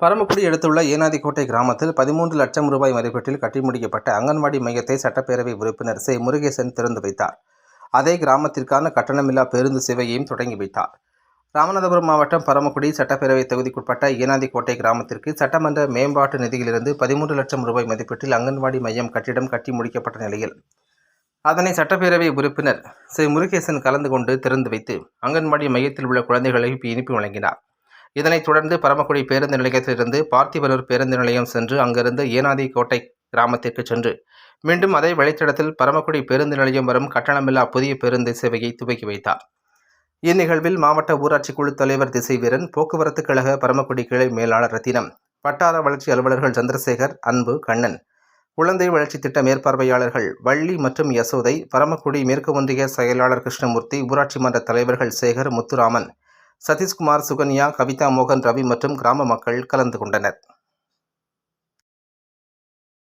பரமக்குடி அடுத்துள்ள ஏனாதிக்கோட்டை கிராமத்தில் பதிமூன்று லட்சம் ரூபாய் மதிப்பீட்டில் கட்டி முடிக்கப்பட்ட அங்கன்வாடி மையத்தை சட்டப்பேரவை உறுப்பினர் சே. முருகேசன் திறந்து வைத்தார். அதே கிராமத்திற்கான கட்டணமில்லா பேருந்து சேவையையும் தொடங்கி வைத்தார். ராமநாதபுரம் மாவட்டம் பரமக்குடி சட்டப்பேரவை தொகுதிக்குட்பட்ட ஏனாதிக்கோட்டை கிராமத்திற்கு சட்டமன்ற மேம்பாட்டு நிதியிலிருந்து பதிமூன்று லட்சம் ரூபாய் மதிப்பீட்டில் அங்கன்வாடி மையம் கட்டிடம் கட்டி முடிக்கப்பட்ட நிலையில் அதனை சட்டப்பேரவை உறுப்பினர் சே. முருகேசன் கலந்து கொண்டு திறந்து வைத்து அங்கன்வாடி மையத்தில் உள்ள குழந்தைகளுக்கு இனிப்பு வழங்கினார். இதனைத் தொடர்ந்து பரமக்குடி பேருந்து நிலையத்திலிருந்து பார்த்திபனூர் பேருந்து நிலையம் சென்று அங்கிருந்து ஏனாதி கோட்டை கிராமத்திற்கு சென்று மீண்டும் அதே வழித்தடத்தில் பரமக்குடி பேருந்து நிலையம் வரும் கட்டணமில்லா புதிய பேருந்து சேவையை துவக்கி வைத்தார். இந்நிகழ்வில் மாவட்ட ஊராட்சி குழு தலைவர் திசைவீரன் போக்குவரத்து கழக பரமக்குடி கிளை மேலாளர் ரத்தினம் வட்டார வளர்ச்சி அலுவலர்கள் சந்திரசேகர் அன்பு கண்ணன் குழந்தை வளர்ச்சி திட்ட மேற்பார்வையாளர்கள் வள்ளி மற்றும் யசோதை பரமக்குடி மேற்கு ஒன்றிய செயலாளர் கிருஷ்ணமூர்த்தி ஊராட்சி மன்ற தலைவர்கள் சேகர் முத்துராமன் சதீஷ்குமார் சுகன்யா கவிதா மோகன் ரவி மற்றும் கிராம மக்கள் கலந்து கொண்டனர்.